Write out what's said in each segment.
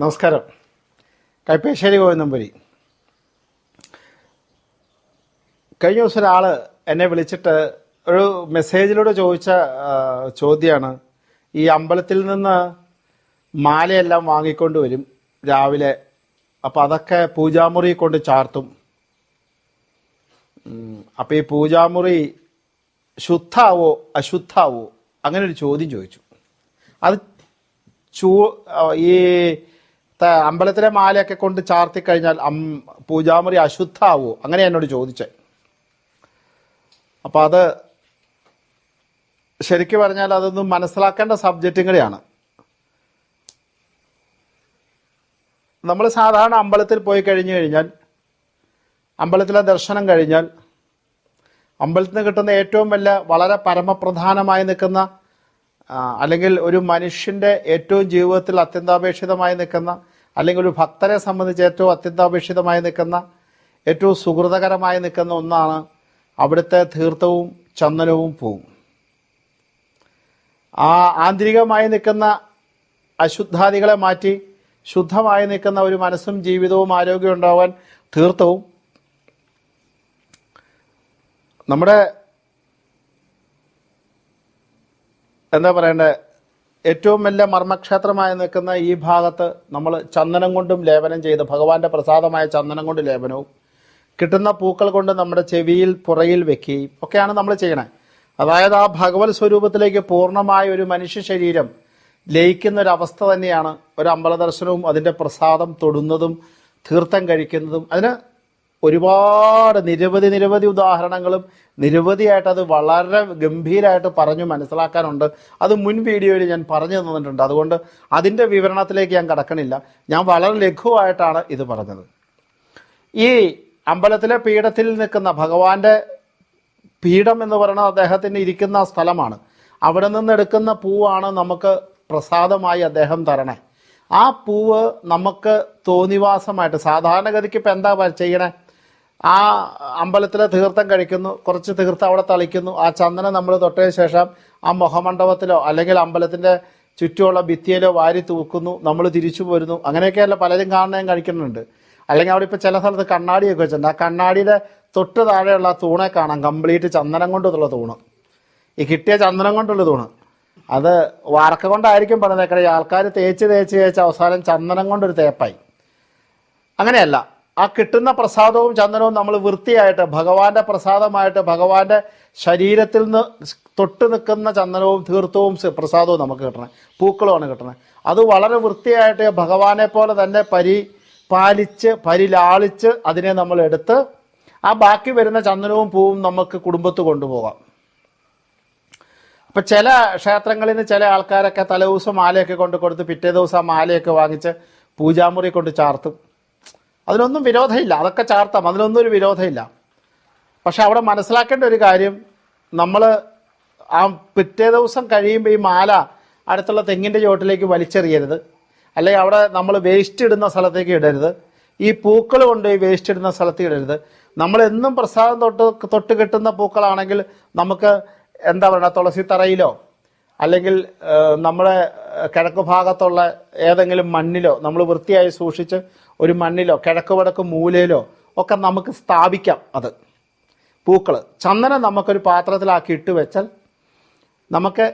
നമസ്കാരം. കൈപ്പേശ്ശേരി ഗോവിന്ദമ്പുരി കഴിഞ്ഞ ദിവസം ഒരാൾ എന്നെ വിളിച്ചിട്ട് ഒരു മെസ്സേജിലൂടെ ചോദിച്ച ചോദ്യമാണ് ഈ അമ്പലത്തിൽ നിന്ന് മാലയെല്ലാം വാങ്ങിക്കൊണ്ട് വരും രാവിലെ. അപ്പം അതൊക്കെ പൂജാമുറി കൊണ്ട് ചാർത്തും. അപ്പോൾ അപ്പം ഈ പൂജാമുറി ശുദ്ധാവോ അശുദ്ധാവോ? അങ്ങനെ ഒരു ചോദ്യം ചോദിച്ചു. അത് ചൂ ഈ അമ്പലത്തിലെ മാലയൊക്കെ കൊണ്ട് ചാർത്തി കഴിഞ്ഞാൽ അം പൂജാമുറി അശുദ്ധാവോ? അങ്ങനെ എന്നോട് ചോദിച്ചേ. അപ്പം അത് ശരിക്കും പറഞ്ഞാൽ അതൊന്നും മനസ്സിലാക്കേണ്ട സബ്ജക്റ്റും കൂടിയാണ്. നമ്മൾ സാധാരണ അമ്പലത്തിൽ പോയി കഴിഞ്ഞു കഴിഞ്ഞാൽ അമ്പലത്തിലെ ദർശനം കഴിഞ്ഞാൽ അമ്പലത്തിൽ നിന്ന് കിട്ടുന്ന ഏറ്റവും വലിയ വളരെ പരമപ്രധാനമായി നിൽക്കുന്ന അല്ലെങ്കിൽ ഒരു മനുഷ്യന്റെ ഏറ്റവും ജീവിതത്തിൽ അത്യന്താപേക്ഷിതമായി നിൽക്കുന്ന അല്ലെങ്കിൽ ഒരു ഭക്തരെ സംബന്ധിച്ച് ഏറ്റവും അത്യന്താപേക്ഷിതമായി നിൽക്കുന്ന ഏറ്റവും സുഹൃതകരമായി നിൽക്കുന്ന ഒന്നാണ് അവിടുത്തെ തീർത്ഥവും ചന്ദനവും പൂവും. ആ ആന്തരികമായി നിൽക്കുന്ന അശുദ്ധാദികളെ മാറ്റി ശുദ്ധമായി നിൽക്കുന്ന ഒരു മനസ്സും ജീവിതവും ആരോഗ്യം ഉണ്ടാവാൻ തീർത്ഥവും. നമ്മുടെ എന്താ പറയണ്ടേ? ഏറ്റവും വലിയ മർമ്മക്ഷേത്രമായി നിൽക്കുന്ന ഈ ഭാഗത്ത് നമ്മൾ ചന്ദനം കൊണ്ടും ലേപനം ചെയ്ത് ഭഗവാന്റെ പ്രസാദമായ ചന്ദനം കൊണ്ട് ലേപനവും കിട്ടുന്ന പൂക്കൾ കൊണ്ട് നമ്മുടെ ചെവിയിൽ പുറയിൽ വെക്കുകയും ഒക്കെയാണ് നമ്മൾ ചെയ്യണേ. അതായത് ആ ഭഗവത് സ്വരൂപത്തിലേക്ക് പൂർണമായ ഒരു മനുഷ്യ ശരീരം ലയിക്കുന്ന ഒരവസ്ഥ തന്നെയാണ് ഒരു അമ്പല ദർശനവും അതിന്റെ പ്രസാദം തൊടുന്നതും തീർത്ഥം കഴിക്കുന്നതും. അതിന് ഒരുപാട് നിരവധി നിരവധി ഉദാഹരണങ്ങളും നിരവധിയായിട്ട് അത് വളരെ ഗംഭീരമായിട്ട് പറഞ്ഞു മനസ്സിലാക്കാനുണ്ട്. അത് മുൻ വീഡിയോയിൽ ഞാൻ പറഞ്ഞു തന്നിട്ടുണ്ട്. അതുകൊണ്ട് അതിന്റെ വിവരണത്തിലേക്ക് ഞാൻ കടക്കണില്ല. ഞാൻ വളരെ ലഘുവായിട്ടാണ് ഇത് പറഞ്ഞത്. ഈ അമ്പലത്തിലെ പീഠത്തിൽ നിൽക്കുന്ന ഭഗവാന്റെ പീഠം എന്ന് പറയുന്നത് അദ്ദേഹത്തിന് ഇരിക്കുന്ന സ്ഥലമാണ്. അവിടെ നിന്ന് എടുക്കുന്ന പൂവാണ് നമുക്ക് പ്രസാദമായി അദ്ദേഹം തരണേ. ആ പൂവ് നമുക്ക് തോന്നിവാസമായിട്ട് സാധാരണഗതിക്ക് ഇപ്പം എന്താ ചെയ്യണേ? ആ അമ്പലത്തിലെ തീർത്ഥം കഴിക്കുന്നു കുറച്ച് തീർത്ഥം അവിടെ തളിക്കുന്നു. ആ ചന്ദനം നമ്മൾ തൊട്ടതിന് ശേഷം ആ മുഖമണ്ഡപത്തിലോ അല്ലെങ്കിൽ അമ്പലത്തിന്റെ ചുറ്റുമുള്ള ഭിത്തിയിലോ വാരി തൂക്കുന്നു. നമ്മൾ തിരിച്ചു പോരുന്നു. അങ്ങനെയൊക്കെയല്ല പലരും കാണുന്നതും കഴിക്കുന്നുണ്ട്. അല്ലെങ്കിൽ അവിടെ ഇപ്പോൾ ചില സ്ഥലത്ത് കണ്ണാടിയൊക്കെ വെച്ചിട്ടുണ്ട്. ആ കണ്ണാടിയുടെ തൊട്ട് താഴെയുള്ള തൂണെ കാണാം. കംപ്ലീറ്റ് ചന്ദനം കൊണ്ടുള്ള തൂണ്. ഈ കിട്ടിയ ചന്ദനം കൊണ്ടുള്ള തൂണ്. അത് വാർക്ക കൊണ്ടായിരിക്കും പറഞ്ഞേക്കണേ. ഈ ആൾക്കാർ തേച്ച് തേച്ച് തേച്ച് അവസാനം ചന്ദനം കൊണ്ടൊരു തേപ്പായി. അങ്ങനെയല്ല. ആ കിട്ടുന്ന പ്രസാദവും ചന്ദനവും നമ്മൾ വൃത്തിയായിട്ട് ഭഗവാന്റെ പ്രസാദമായിട്ട് ഭഗവാന്റെ ശരീരത്തിൽ നിന്ന് തൊട്ട് നിൽക്കുന്ന ചന്ദനവും തീർത്ഥവും പ്രസാദവും നമുക്ക് കിട്ടണം. പൂക്കളുമാണ് കിട്ടണത് അത് വളരെ വൃത്തിയായിട്ട് ഭഗവാനെ പോലെ തന്നെ പരി പാലിച്ച് പരിലാളിച്ച് അതിനെ നമ്മൾ എടുത്ത് ആ ബാക്കി വരുന്ന ചന്ദനവും പൂവും നമുക്ക് കുടുംബത്ത് കൊണ്ടുപോകാം. അപ്പം ചില ക്ഷേത്രങ്ങളിൽ നിന്ന് ചില ആൾക്കാരൊക്കെ തലേ ദിവസം മാലയൊക്കെ കൊണ്ട് കൊടുത്ത് പിറ്റേ ദിവസം ആ മാലയൊക്കെ വാങ്ങിച്ച് പൂജാമുറി കൊണ്ട് ചാർത്തും. അതിനൊന്നും വിരോധമില്ല. അതൊക്കെ ചാർത്താം. അതിനൊന്നും ഒരു വിരോധമില്ല. പക്ഷെ അവിടെ മനസ്സിലാക്കേണ്ട ഒരു കാര്യം നമ്മൾ ആ പിറ്റേ ദിവസം കഴിയുമ്പോൾ ഈ മാല അടുത്തുള്ള തെങ്ങിന്റെ ചുവട്ടിലേക്ക് വലിച്ചെറിയരുത്. അല്ലെങ്കിൽ അവിടെ നമ്മൾ വേസ്റ്റ് ഇടുന്ന സ്ഥലത്തേക്ക് ഇടരുത്. ഈ പൂക്കൾ കൊണ്ട് വേസ്റ്റ് ഇടുന്ന സ്ഥലത്ത് ഇടരുത്. നമ്മൾ എന്നും പ്രസാദം തൊട്ട് തൊട്ട് കിട്ടുന്ന പൂക്കളാണെങ്കിൽ നമുക്ക് എന്താ പറയുക തുളസി തറയിലോ അല്ലെങ്കിൽ നമ്മുടെ കിഴക്ക് ഭാഗത്തുള്ള ഏതെങ്കിലും മണ്ണിലോ നമ്മൾ വൃത്തിയായി സൂക്ഷിച്ച് ഒരു മണ്ണിലോ കിഴക്ക് വടക്ക് മൂലയിലോ ഒക്കെ നമുക്ക് സ്ഥാപിക്കാം അത്. പൂക്കൾ ചന്ദനം നമുക്കൊരു പാത്രത്തിലാക്കി ഇട്ട് വെച്ചാൽ നമുക്ക്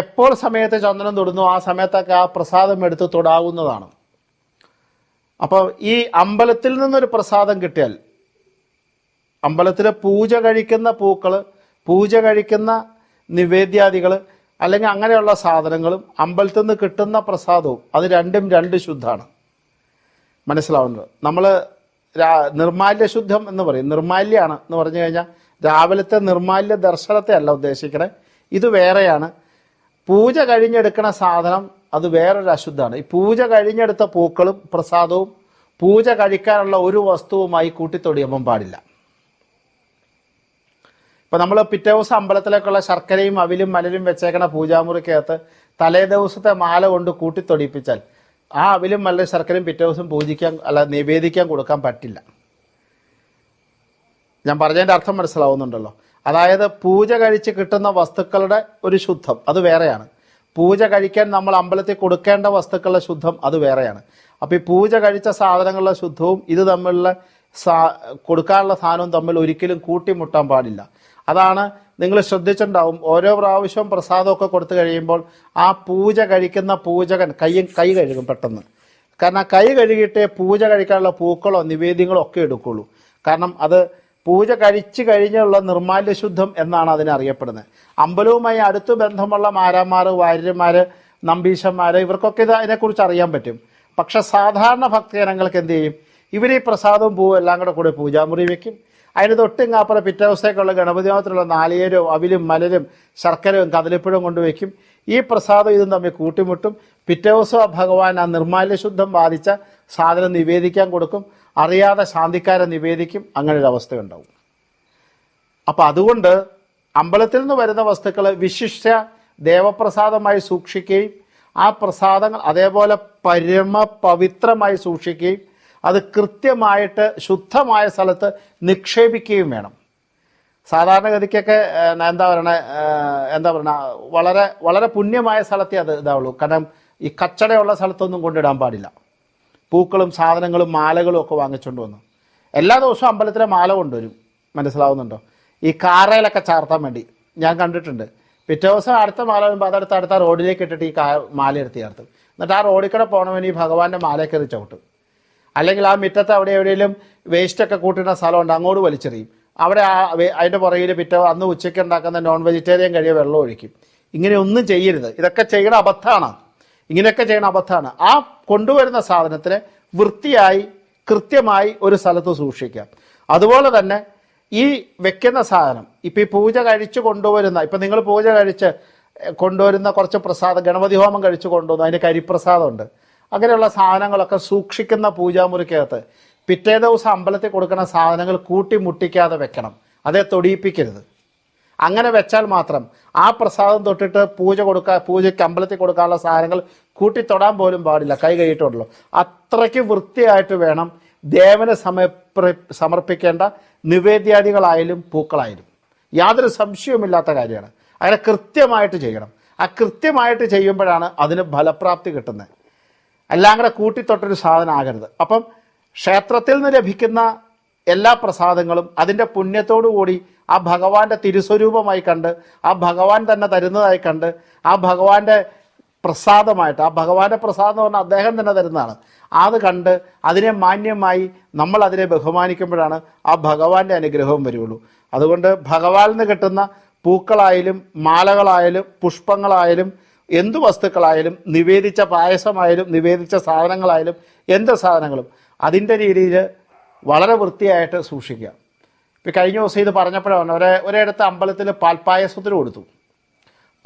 എപ്പോൾ സമയത്ത് ചന്ദനം തൊടുന്നു ആ സമയത്തൊക്കെ ആ പ്രസാദം എടുത്ത് തൊടാവുന്നതാണ്. അപ്പോൾ ഈ അമ്പലത്തിൽ നിന്നൊരു പ്രസാദം കിട്ടിയാൽ അമ്പലത്തിലെ പൂജ കഴിക്കുന്ന പൂക്കൾ പൂജ കഴിക്കുന്ന നിവേദ്യാദികൾ അല്ലെങ്കിൽ അങ്ങനെയുള്ള സാധനങ്ങളും അമ്പലത്തിൽ നിന്ന് കിട്ടുന്ന പ്രസാദവും അത് രണ്ടും രണ്ട് ശുദ്ധമാണ്. മനസ്സിലാവുന്നത്? നമ്മൾ നിർമാല്യ ശുദ്ധം എന്ന് പറയും. നിർമാല്യാണ് എന്ന് പറഞ്ഞു കഴിഞ്ഞാൽ രാവിലത്തെ നിർമാല്യ ദർശനത്തെ അല്ല ഉദ്ദേശിക്കണേ. ഇത് വേറെയാണ്. പൂജ കഴിഞ്ഞെടുക്കുന്ന സാധനം അത് വേറൊരു അശുദ്ധമാണ്. ഈ പൂജ കഴിഞ്ഞെടുത്ത പൂക്കളും പ്രസാദവും പൂജ കഴിക്കാനുള്ള ഒരു വസ്തുവുമായി കൂട്ടിത്തൊടിയുമ്പം പാടില്ല. ഇപ്പം നമ്മൾ പിറ്റേ ദിവസം അമ്പലത്തിലേക്കുള്ള ശർക്കരയും അവിലും മലരും വെച്ചേക്കണ പൂജാമുറിക്കകത്ത് തലേ ദിവസത്തെ മാല കൊണ്ട് കൂട്ടിത്തൊടിപ്പിച്ചാൽ ആ അവിലും മലരും ശർക്കരയും പിറ്റേ ദിവസം പൂജിക്കാൻ അല്ല നിവേദിക്കാൻ കൊടുക്കാൻ പറ്റില്ല. ഞാൻ പറഞ്ഞതിന്റെ അർത്ഥം മനസ്സിലാവുന്നുണ്ടല്ലോ. അതായത് പൂജ കഴിച്ച് കിട്ടുന്ന വസ്തുക്കളുടെ ഒരു ശുദ്ധം അത് വേറെയാണ്. പൂജ കഴിക്കാൻ നമ്മൾ അമ്പലത്തിൽ കൊടുക്കേണ്ട വസ്തുക്കളുടെ ശുദ്ധം അത് വേറെയാണ്. അപ്പോൾ ഈ പൂജ കഴിച്ച സാധനങ്ങളുടെ ശുദ്ധവും ഇത് തമ്മിലുള്ള സാ കൊടുക്കാനുള്ള സാധനവും തമ്മിൽ ഒരിക്കലും കൂട്ടിമുട്ടാൻ പാടില്ല. അതാണ് നിങ്ങൾ ശ്രദ്ധിച്ചിട്ടുണ്ടാവും. ഓരോ പ്രാവശ്യവും പ്രസാദമൊക്കെ കൊടുത്തു കഴിയുമ്പോൾ ആ പൂജ കഴിക്കുന്ന പൂജകൻ കൈയും കൈ കഴുകും പെട്ടെന്ന്. കാരണം കൈ കഴുകിയിട്ടേ പൂജ കഴിക്കാനുള്ള പൂക്കളോ നിവേദ്യങ്ങളോ ഒക്കെ എടുക്കുള്ളൂ. കാരണം അത് പൂജ കഴിച്ചു കഴിഞ്ഞുള്ള നിർമാല്യശുദ്ധം എന്നാണ് അതിനെ അറിയപ്പെടുന്നത്. അമ്പലവുമായി അടുത്ത് ബന്ധമുള്ള മാരാമാർ വാര്യന്മാർ നമ്പീശന്മാർ ഇവർക്കൊക്കെ ഇത് അതിനെക്കുറിച്ച് അറിയാൻ പറ്റും. പക്ഷെ സാധാരണ ഭക്തജനങ്ങൾക്ക് എന്ത് ചെയ്യും? ഇവർ ഈ പ്രസാദവും പൂവും എല്ലാം കൂടെ കൂടെ പൂജാമുറി വെക്കും. അതിന് തൊട്ടിങ്ങാപ്പുറം പിറ്റേ ദിവസത്തേക്കുള്ള ഗണപതി മാത്രമുള്ള നാളികേരവും അവിലും മലരും ശർക്കരയും കദളിപ്പഴവും കൊണ്ടുവയ്ക്കും. ഈ പ്രസാദം ഇതും തമ്മിൽ കൂട്ടിമുട്ടും. പിറ്റേ ദിവസം ഭഗവാൻ ആ നിർമാല്യശുദ്ധം ബാധിച്ച സാധനം നിവേദിക്കാൻ കൊടുക്കും. അറിയാതെ ശാന്തിക്കാരെ നിവേദിക്കും. അങ്ങനെ ഒരു അവസ്ഥ ഉണ്ടാവും അപ്പം അതുകൊണ്ട് അമ്പലത്തിൽ നിന്ന് വരുന്ന വസ്തുക്കൾ വിശിഷ്ട ദേവപ്രസാദമായി സൂക്ഷിക്കുകയും ആ പ്രസാദങ്ങൾ അതേപോലെ പരമ പവിത്രമായി സൂക്ഷിക്കുകയും അത് കൃത്യമായിട്ട് ശുദ്ധമായ സ്ഥലത്ത് നിക്ഷേപിക്കുകയും വേണം. സാധാരണഗതിക്കൊക്കെ എന്താ പറയണേ എന്താ പറയണ വളരെ വളരെ പുണ്യമായ സ്ഥലത്തേ അത് ഇതാവുള്ളൂ. കാരണം ഈ കച്ചടയുള്ള സ്ഥലത്തൊന്നും കൊണ്ടിടാൻ പാടില്ല. പൂക്കളും സാധനങ്ങളും മാലകളും ഒക്കെ വാങ്ങിച്ചുകൊണ്ട് വന്നു. എല്ലാ ദിവസവും അമ്പലത്തിലെ മാല കൊണ്ടുവരും. മനസ്സിലാവുന്നുണ്ടോ? ഈ കാറയിലൊക്കെ ചാർത്താൻ വേണ്ടി. ഞാൻ കണ്ടിട്ടുണ്ട്. പിറ്റേ ദിവസം അടുത്ത മാല വരുമ്പോൾ അതടുത്ത് അടുത്ത റോഡിലേക്ക് ഇട്ടിട്ട് ഈ കാ മാല എടുത്ത് ചേർത്തും. എന്നിട്ട് ആ റോഡിൽ കൂടെ പോകണമെങ്കിൽ ഈ ഭഗവാന്റെ മാലയൊക്കെ കയറി ചവിട്ടും. അല്ലെങ്കിൽ ആ മിറ്റത്ത് അവിടെ എവിടെയെങ്കിലും വേസ്റ്റൊക്കെ കൂട്ടുന്ന സ്ഥലമുണ്ട് അങ്ങോട്ട് വലിച്ചെറിയും. അവിടെ ആ അതിന്റെ പുറകിൽ പിറ്റേ അന്ന് ഉച്ചയ്ക്ക് ഉണ്ടാക്കുന്ന നോൺ വെജിറ്റേറിയൻ കഴിയ വെള്ളം ഒഴിക്കും. ഇങ്ങനെ ഒന്നും ചെയ്യരുത്. ഇതൊക്കെ ചെയ്യണ അബദ്ധമാണ് ഇങ്ങനെയൊക്കെ ചെയ്യണ അബദ്ധമാണ് ആ കൊണ്ടുവരുന്ന സാധനത്തിന് വൃത്തിയായി കൃത്യമായി ഒരു സ്ഥലത്ത് സൂക്ഷിക്കാം അതുപോലെ തന്നെ ഈ വെക്കുന്ന സാധനം ഇപ്പം ഈ പൂജ കഴിച്ച് കൊണ്ടുവരുന്ന ഇപ്പം നിങ്ങൾ പൂജ കഴിച്ച് കൊണ്ടുവരുന്ന കുറച്ച് പ്രസാദം ഗണപതി ഹോമം കഴിച്ച് കൊണ്ടുവന്നു അതിന് കരിപ്രസാദമുണ്ട് അങ്ങനെയുള്ള സാധനങ്ങളൊക്കെ സൂക്ഷിക്കുന്ന പൂജാമുറിക്കകത്ത് പിറ്റേ ദിവസം അമ്പലത്തിൽ കൊടുക്കുന്ന സാധനങ്ങൾ കൂട്ടി മുട്ടിക്കാതെ വെക്കണം. അതേ തൊടിയിപ്പിക്കരുത്. അങ്ങനെ വെച്ചാൽ മാത്രം ആ പ്രസാദം തൊട്ടിട്ട് പൂജ കൊടുക്കാൻ പൂജയ്ക്ക് അമ്പലത്തിൽ കൊടുക്കാനുള്ള സാധനങ്ങൾ കൂട്ടി തൊടാൻ പോലും പാടില്ല. കൈ കഴിയിട്ടുണ്ടല്ലോ അത്രയ്ക്ക് വൃത്തിയായിട്ട് വേണം ദേവന് സമർപ്പ സമർപ്പിക്കേണ്ട നിവേദ്യാദികളായാലും പൂക്കളായാലും. യാതൊരു സംശയവുമില്ലാത്ത കാര്യമാണ്. അങ്ങനെ കൃത്യമായിട്ട് ചെയ്യണം. ആ കൃത്യമായിട്ട് ചെയ്യുമ്പോഴാണ് അതിന് ഫലപ്രാപ്തി കിട്ടുന്നത്. എല്ലാം കൂടെ കൂട്ടിത്തൊട്ടൊരു സാധനം ആകരുത്. അപ്പം ക്ഷേത്രത്തിൽ നിന്ന് ലഭിക്കുന്ന എല്ലാ പ്രസാദങ്ങളും അതിന്റെ കൂടി ആ ഭഗവാന്റെ തിരുസ്വരൂപമായി കണ്ട് ആ ഭഗവാൻ തന്നെ തരുന്നതായി കണ്ട് ആ ഭഗവാന്റെ പ്രസാദമായിട്ട് ആ ഭഗവാന്റെ പ്രസാദം എന്ന് പറഞ്ഞാൽ അദ്ദേഹം തന്നെ തരുന്നതാണ്. അത് കണ്ട് അതിനെ മാന്യമായി നമ്മൾ അതിനെ ബഹുമാനിക്കുമ്പോഴാണ് ആ ഭഗവാന്റെ അനുഗ്രഹവും വരുള്ളൂ. അതുകൊണ്ട് ഭഗവാനിൽ നിന്ന് കിട്ടുന്ന പൂക്കളായാലും മാലകളായാലും പുഷ്പങ്ങളായാലും എന്തു വസ്തുക്കളായാലും നിവേദിച്ച പായസമായാലും നിവേദിച്ച സാധനങ്ങളായാലും എന്ത് സാധനങ്ങളും അതിന്റെ രീതിയിൽ വളരെ വൃത്തിയായിട്ട് സൂക്ഷിക്കുക. ഇപ്പോൾ കഴിഞ്ഞ ദിവസം ഇത് പറഞ്ഞപ്പോഴാണ് ഒരേ ഒരിടത്ത് അമ്പലത്തിൽ പാൽപ്പായസത്തിന് കൊടുത്തു.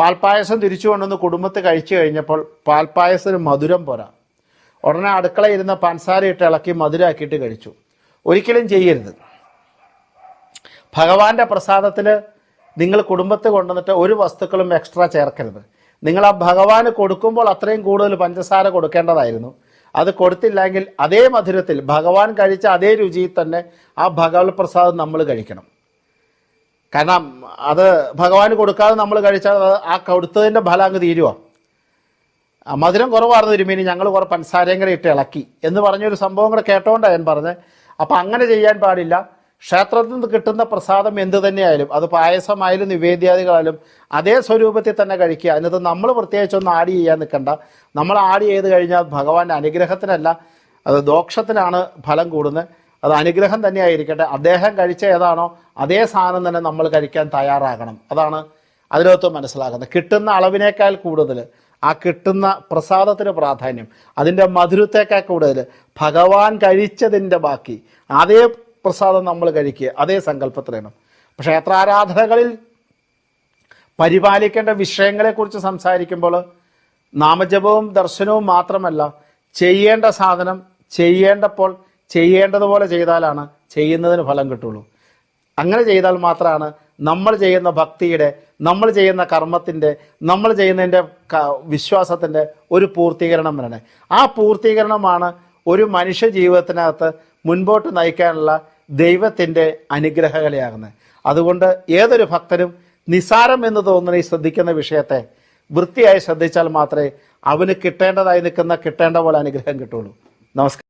പാൽപ്പായസം തിരിച്ചു കൊണ്ടുവന്ന് കുടുംബത്തിൽ കഴിച്ചു കഴിഞ്ഞപ്പോൾ പാൽപ്പായസത്തിന് മധുരം പോരാ. ഉടനെ അടുക്കളയിരുന്ന പൻസാര ഇട്ട് ഇളക്കി മധുരമാക്കിയിട്ട് കഴിച്ചു. ഒരിക്കലും ചെയ്യരുത്. ഭഗവാന്റെ പ്രസാദത്തിൽ നിങ്ങൾ കുടുംബത്തിൽ കൊണ്ടുവന്നിട്ട് ഒരു വസ്തുക്കളും എക്സ്ട്രാ ചേർക്കരുത്. നിങ്ങൾ ആ ഭഗവാന് കൊടുക്കുമ്പോൾ അത്രയും കൂടുതൽ പഞ്ചസാര കൊടുക്കേണ്ടതായിരുന്നു. അത് കൊടുത്തില്ലെങ്കിൽ അതേ മധുരത്തിൽ ഭഗവാൻ കഴിച്ച അതേ രുചിയിൽ തന്നെ ആ ഭഗവത് പ്രസാദം നമ്മൾ കഴിക്കണം. കാരണം അത് ഭഗവാന് കൊടുക്കാതെ നമ്മൾ കഴിച്ചാൽ ആ കൊടുത്തതിന്റെ ഫലം അങ്ങ് തീരുവാ. ആ, മധുരം കുറവായിരുന്നു തിരുമേനി ഞങ്ങൾ കുറേ പഞ്ചസാരയും കൂടെ ഇട്ട് ഇളക്കി എന്ന് പറഞ്ഞൊരു സംഭവം കൂടെ കേട്ടോണ്ടാണ് ഞാൻ പറഞ്ഞത്. അപ്പം അങ്ങനെ ചെയ്യാൻ പാടില്ല. ക്ഷേത്രത്തിൽ നിന്ന് കിട്ടുന്ന പ്രസാദം എന്ത് തന്നെയായാലും അത് പായസമായാലും നിവേദ്യാദികളായാലും അതേ സ്വരൂപത്തിൽ തന്നെ കഴിക്കുക. അതിനകത്ത് നമ്മൾ പ്രത്യേകിച്ചൊന്നും ആഡ് ചെയ്യാൻ നിൽക്കണ്ട. നമ്മൾ ആഡ് ചെയ്ത് കഴിഞ്ഞാൽ ഭഗവാന്റെ അനുഗ്രഹത്തിനല്ല അത് ദോഷത്തിനാണ് ഫലം കൂടുന്നത്. അത് അനുഗ്രഹം തന്നെ ആയിരിക്കട്ടെ അദ്ദേഹം കഴിച്ച ഏതാണോ അതേ സാധനം തന്നെ നമ്മൾ കഴിക്കാൻ തയ്യാറാകണം. അതാണ് അതിനകത്ത് മനസ്സിലാക്കുന്നത്. കിട്ടുന്ന അളവിനേക്കാൾ കൂടുതൽ ആ കിട്ടുന്ന പ്രസാദത്തിന് പ്രാധാന്യം അതിന്റെ മധുരത്തേക്കാൾ കൂടുതൽ ഭഗവാൻ കഴിച്ചതിന്റെ ബാക്കി അതേ പ്രസാദം നമ്മൾ കഴിക്കുക. അതേ സങ്കല്പത്തിലാണ് ക്ഷേത്രാരാധനകളിൽ പരിപാലിക്കേണ്ട വിഷയങ്ങളെക്കുറിച്ച് സംസാരിക്കുമ്പോൾ നാമജപവും ദർശനവും മാത്രമല്ല ചെയ്യേണ്ട സാധനം ചെയ്യേണ്ടപ്പോൾ ചെയ്യേണ്ടതുപോലെ ചെയ്താലാണ് ചെയ്യുന്നതിന് ഫലം കിട്ടുള്ളൂ. അങ്ങനെ ചെയ്താൽ മാത്രമാണ് നമ്മൾ ചെയ്യുന്ന ഭക്തിയുടെ നമ്മൾ ചെയ്യുന്ന കർമ്മത്തിന്റെ നമ്മൾ ചെയ്യുന്നതിന്റെ വിശ്വാസത്തിന്റെ ഒരു പൂർത്തീകരണം വരണേ. ആ പൂർത്തീകരണമാണ് ഒരു മനുഷ്യ ജീവിതത്തിനകത്ത് മുൻപോട്ട് നയിക്കാനുള്ള ദൈവത്തിന്റെ അനുഗ്രഹകലയാകുന്നത്. അതുകൊണ്ട് ഏതൊരു ഭക്തനും നിസാരം എന്ന് തോന്നുന്ന ഈ ശ്രദ്ധിക്കുന്ന വിഷയത്തെ വൃത്തിയായി ശ്രദ്ധിച്ചാൽ മാത്രമേ അവന് കിട്ടേണ്ടതായി നിൽക്കുന്ന കിട്ടേണ്ട പോലെ അനുഗ്രഹം കിട്ടുള്ളൂ നമസ്കാരം.